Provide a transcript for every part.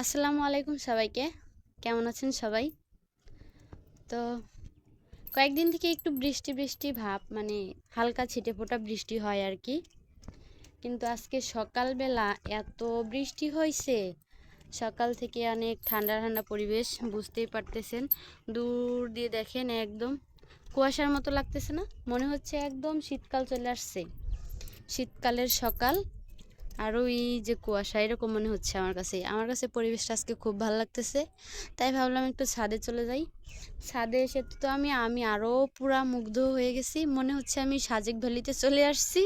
আসসালামু আলাইকুম সবাইকে। কেমন আছেন সবাই? তো কয়েকদিন থেকে একটু বৃষ্টি বৃষ্টি ভাব মানে হালকা ছিটে ফোটা বৃষ্টি হয় আর কি। কিন্তু আজকে সকালবেলা এত বৃষ্টি হয়েছে সকাল থেকে অনেক ঠান্ডা ঠান্ডা পরিবেশ, বুঝতেই পারতেছেন। দূর দিয়ে দেখেন একদম কুয়াশার মতো লাগতেছে না? মনে হচ্ছে একদম শীতকাল চলে আসছে। শীতকালের সকাল আর ওই যে কুয়াশা, এরকম মনে হচ্ছে আমার কাছে। আমার কাছে পরিবেশটা আজকে খুব ভালো লাগতেছে, তাই ভাবলাম একটু ছাদে চলে যাই। ছাদে এসে তো আমি আমি আরও পুরা মুগ্ধ হয়ে গেছি। মনে হচ্ছে আমি সাজেক ভ্যালিতে চলে আসছি।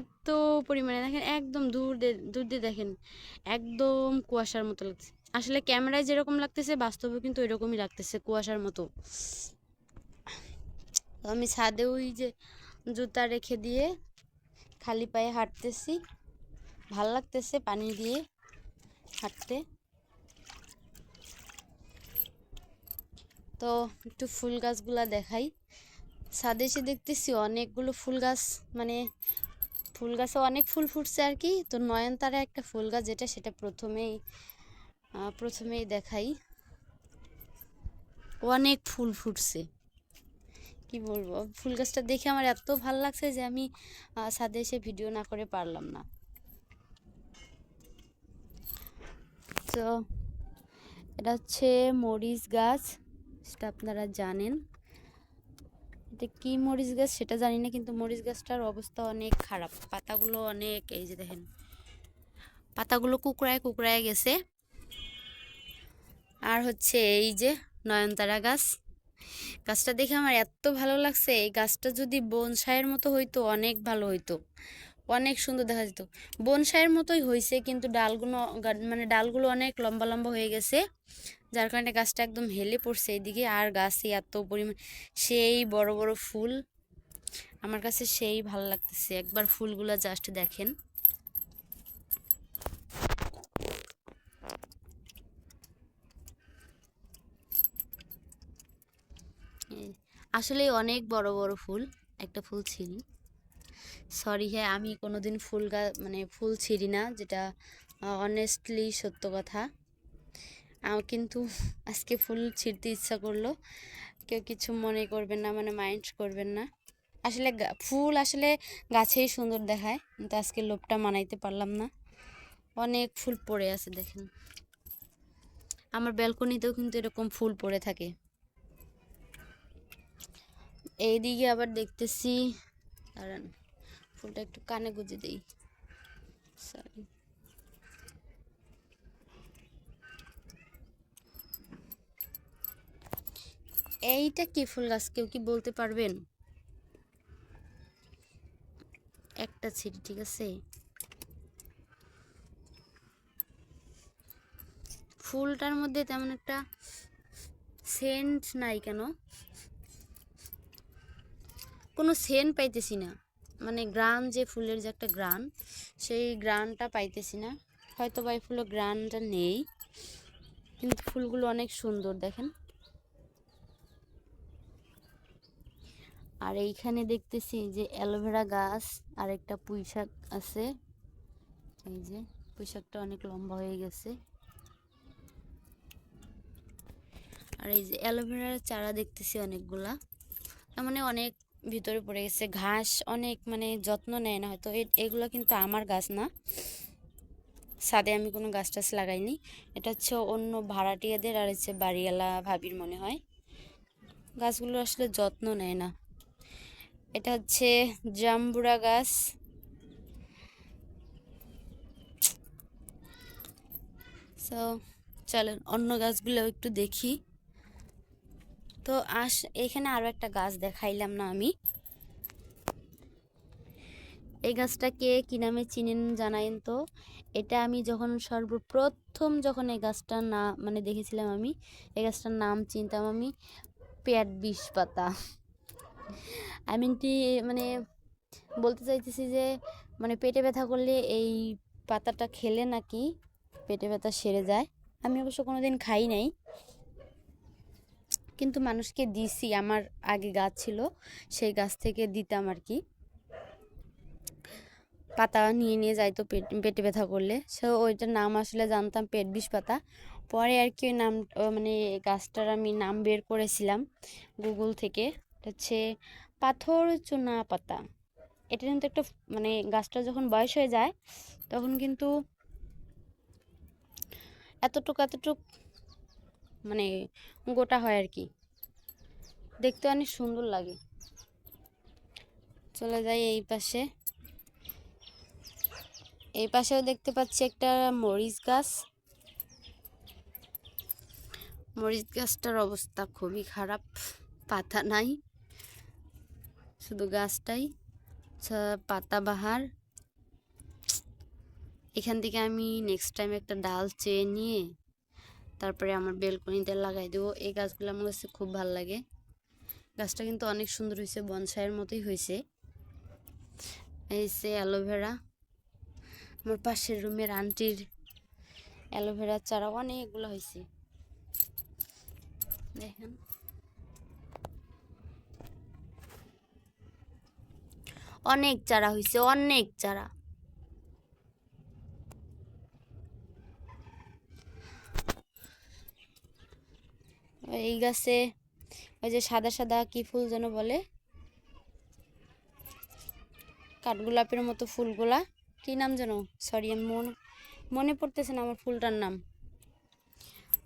এত পরিমাণে দেখেন, একদম দূর দূর দিয়ে দেখেন, একদম কুয়াশার মতো লাগছে আসলে ক্যামেরায় যেরকম লাগতেছে বাস্তবে কিন্তু ওইরকমই লাগতেছে কুয়াশার মতো। আমি ছাদে ওই যে জুতা রেখে দিয়ে খালি পায়ে হাঁটতেছি। ভালো লাগতেছে পানি দিয়ে হাঁটতে। তো একটু ফুল গাছগুলা দেখাই। ছাদে এসে দেখতেছি অনেকগুলো ফুল গাছ মানে ফুল গাছে অনেক ফুল ফুটছে আর কি। তো নয়নতারা একটা ফুল গাছ যেটা সেটা প্রথমেই প্রথমেই দেখাই। অনেক ফুল ফুটছে। কি বলব? ফুল গাছটা দেখে আমার এত ভালো লাগছে যে আমি ছাদে এসে ভিডিও না করে পারলাম না। তো এটা হচ্ছে মরিচ গাছ, সেটা আপনারা জানেন। এটা কি মরিচ গাছ সেটা জানি না, কিন্তু মরিচ গাছটার অবস্থা অনেক খারাপ। পাতাগুলো অনেক, এই যে দেখেন, পাতাগুলো কুকড়ায় কুকড়ায় গেছে। আর হচ্ছে এই যে নয়নতারা গাছ, গাছটা দেখে আমার এত ভালো লাগছে। এই গাছটা যদি বনসাইয়ের মতো হইতো, অনেক ভালো হইতো। অনেক সুন্দর দেখা যেত। বনসাইয়ের মতোই হয়েছে কিন্তু ডালগুলো মানে ডালগুলো অনেক লম্বা লম্বা হয়ে গেছে, যার কারণে গাছটা একদম হেলে পড়ছে এইদিকে। আর গাছে এত পরিমাণ, সেই বড় বড় ফুল, আমার কাছে সেই ভালো লাগতেছে। একবার ফুলগুলো জাস্ট দেখেন। আসলে অনেক বড় বড় ফুল, একটা ফুল ছিঁড়ি সরি হ্যাঁ আমি কোনো দিন ফুল গা মানে ফুল ছিঁড়ি না, যেটা অনেস্টলি সত্য কথা। কিন্তু আজকে ফুল ছিঁড়তে ইচ্ছা করল। কেউ কিছু মনে করবেন না মানে মাইন্ড করবেন না। আসলে ফুল আসলে গাছেই সুন্দর দেখায়, কিন্তু আজকে লোভটা মানাইতে পারলাম না। অনেক ফুল পড়ে আছে, দেখেন। আমার ব্যালকনিতেও কিন্তু এরকম ফুল পড়ে থাকে। এইদিকে আবার দেখতেছি, দাঁড়ান। ফুলটা একটু কানে গুঁজে দিই। সরি এইটা কি ফুল গাছ? কেউ কি বলতে পারবেন? একটা ছিড়ি, ঠিক আছে? ফুলটার মধ্যে তেমন একটা সেন্ট নাই কেন? কোনো সেন্ট পাইতেছি না। মানে গ্রান যে ফুলের যে একটা গ্রান, সেই গ্রানটা পাইতেছি না। হয়তো বা এই ফুলের গ্রানটা নেই, কিন্তু ফুলগুলো অনেক সুন্দর, দেখেন। আর এইখানে দেখতেছি যে অ্যালোভেরা গাছ আর একটা পুঁই শাক আছে। এই যে পুঁই শাকটা অনেক লম্বা হয়ে গেছে। আর এই যে অ্যালোভেরার চারা দেখতেছি অনেকগুলা। তার মানে অনেক ভিতরে পড়ে গেছে। ঘাস অনেক মানে যত্ন নেয় না হয়তো। এগুলো কিন্তু আমার গাছ না। ছাদে আমি কোনো গাছ টাছ লাগাইনি। এটা হচ্ছে অন্য ভাড়াটিয়াদের আর হচ্ছে বাড়িওয়ালা ভাবির মনে হয়। গাছগুলো আসলে যত্ন নেয় না। এটা হচ্ছে জাম্বুরা গাছ। সো চলেন অন্য গাছগুলো একটু দেখি। তো আস, এখানে আরও একটা গাছ দেখাইলাম না আমি। এই গাছটাকে কি নামে চিনেন জানাইন তো? এটা আমি যখন সর্বপ্রথম যখন এই গাছটার না মানে দেখেছিলাম আমি, এই গাছটার নাম চিনতাম আমি পেট বিষ পাতা। আমি মানে বলতে চাইতেছি যে মানে পেটে ব্যথা করলে এই পাতাটা খেলে নাকি পেটে ব্যথা সেরে যায়? আমি অবশ্য কোনো দিন খাই নাই। কিন্তু মানুষকে দিছি, আমার আগে গাছ ছিল, সেই গাছ থেকে দিতাম আর কি। পাতা নিয়ে নিয়ে যাইতো পেট, পেটে ব্যথা করলে। সো ওইটার নাম আসলে জানতাম পেট বিষ পাতা। পরে আর কি ওই নাম মানে গাছটার আমি নাম বের করেছিলাম গুগল থেকে। হচ্ছে পাথর চুনা পাতা। এটা কিন্তু একটা মানে গাছটা যখন বয়স হয়ে যায়, তখন কিন্তু এতটুক এতটুক মানে গোটা হয় আর কি। দেখতে অনেক সুন্দর লাগে। চলে যাই এই পাশে। এই পাশেও দেখতে পাচ্ছি একটা মরিচ গাছ। মরিচ গাছটার অবস্থা খুবই খারাপ, পাতা নাই। শুধু গাছটাই, ছা- পাতা বাহার। এখান থেকে আমি নেক্সট টাইম একটা ডাল চেয়ে নিয়ে তারপরে আমার বেলকনিতে লাগাই দেবো। এই গাছগুলো আমার কাছে খুব ভালো লাগে। গাছটা কিন্তু অনেক সুন্দর হয়েছে, বনসাইয়ের মতোই হয়েছে। এই সে অ্যালোভেরা আমার পাশের রুমের আন্টির অ্যালোভেরার চারা অনেকগুলো হয়েছে। দেখেন। অনেক চারা হয়েছে, অনেক চারা। এই গাছে ওই যে সাদা সাদা কি ফুল যেন বলে? কাঠগোলাপের মতো ফুলগুলা। কি নাম যেন? সরি আমি মনে মনে পড়তেছে না আমার ফুলটার নাম।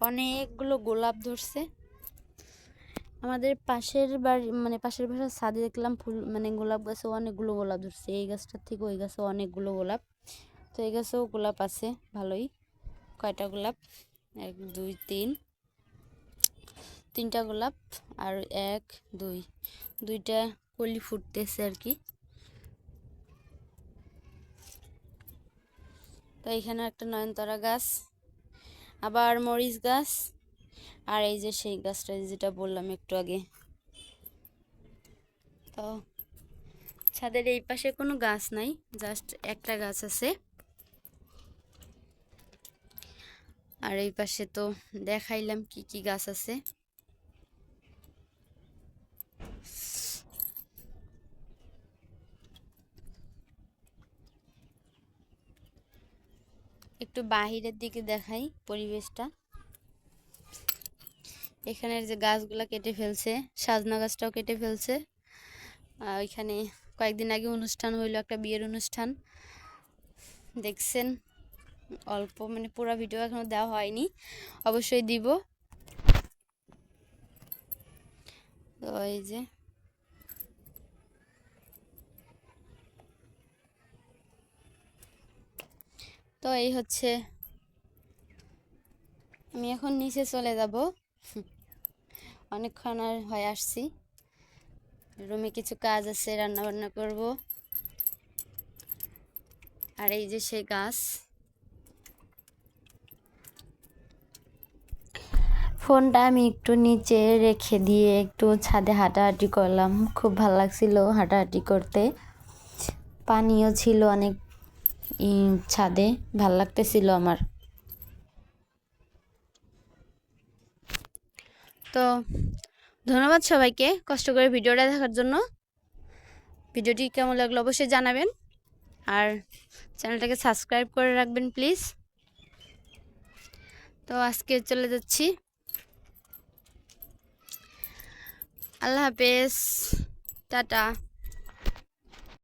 অনেকগুলো গোলাপ ধরছে। আমাদের পাশের বাড়ি মানে পাশের বাসার ছাদে দেখলাম ফুল মানে গোলাপ গাছে অনেকগুলো গোলাপ ধরছে। এই গাছটার থেকে ওই গাছে অনেকগুলো গোলাপ। তো এই গাছেও গোলাপ আছে, ভালোই। কয়টা গোলাপ? এক, দুই, তিন। তিনটা গোলাপ আর এক, দুই। দুইটা কলি ফুটতেছে আর কি। তো এখানে একটা নয়নতারা গাছ, আবার মরিচ গাছ, আর এই যে সেই গাছটা যেটা বললাম একটু আগে। তো ছাদের এই পাশে কোনো গাছ নাই, জাস্ট একটা গাছ আছে। আর এই পাশে তো দেখাইলাম কি কি গাছ আছে। বাহিরের দিকে দেখাই পরিবেশটা। এখানের যে গাছগুলা কেটে ফেলছে, সাজনা গাছটাও কেটে ফেলছে। ওইখানে কয়েকদিন আগে অনুষ্ঠান হইল, একটা বিয়ের অনুষ্ঠান। দেখছেন? অল্প মানে পুরো ভিডিও এখনও দেওয়া হয়নি, অবশ্যই দিব। তো এই যে তো এই হচ্ছে আমি এখন নিচে চলে যাব। অনেকক্ষণ আর হয়ে আসছি। রুমে কিছু কাজ আছে রান্না বান্না করব। আর এই যে সে গাছ। ফোনটা আমি একটু নিচে রেখে দিয়ে একটু ছাদে হাঁটাহাঁটি করলাম। খুব ভালো লাগছিল হাঁটাহাঁটি করতে। পানিও ছিল অনেক ছাদে, ভালো লাগতেছিল আমার। তো ধন্যবাদ সবাইকে কষ্ট করে ভিডিওটা দেখার জন্য। ভিডিওটি কেমন লাগল অবশ্যই জানাবেন। আর চ্যানেলটাকে সাবস্ক্রাইব করে রাখবেন, প্লিজ। তো আজকে চলে যাচ্ছি। আল্লাহ হাফেজ। টাটা।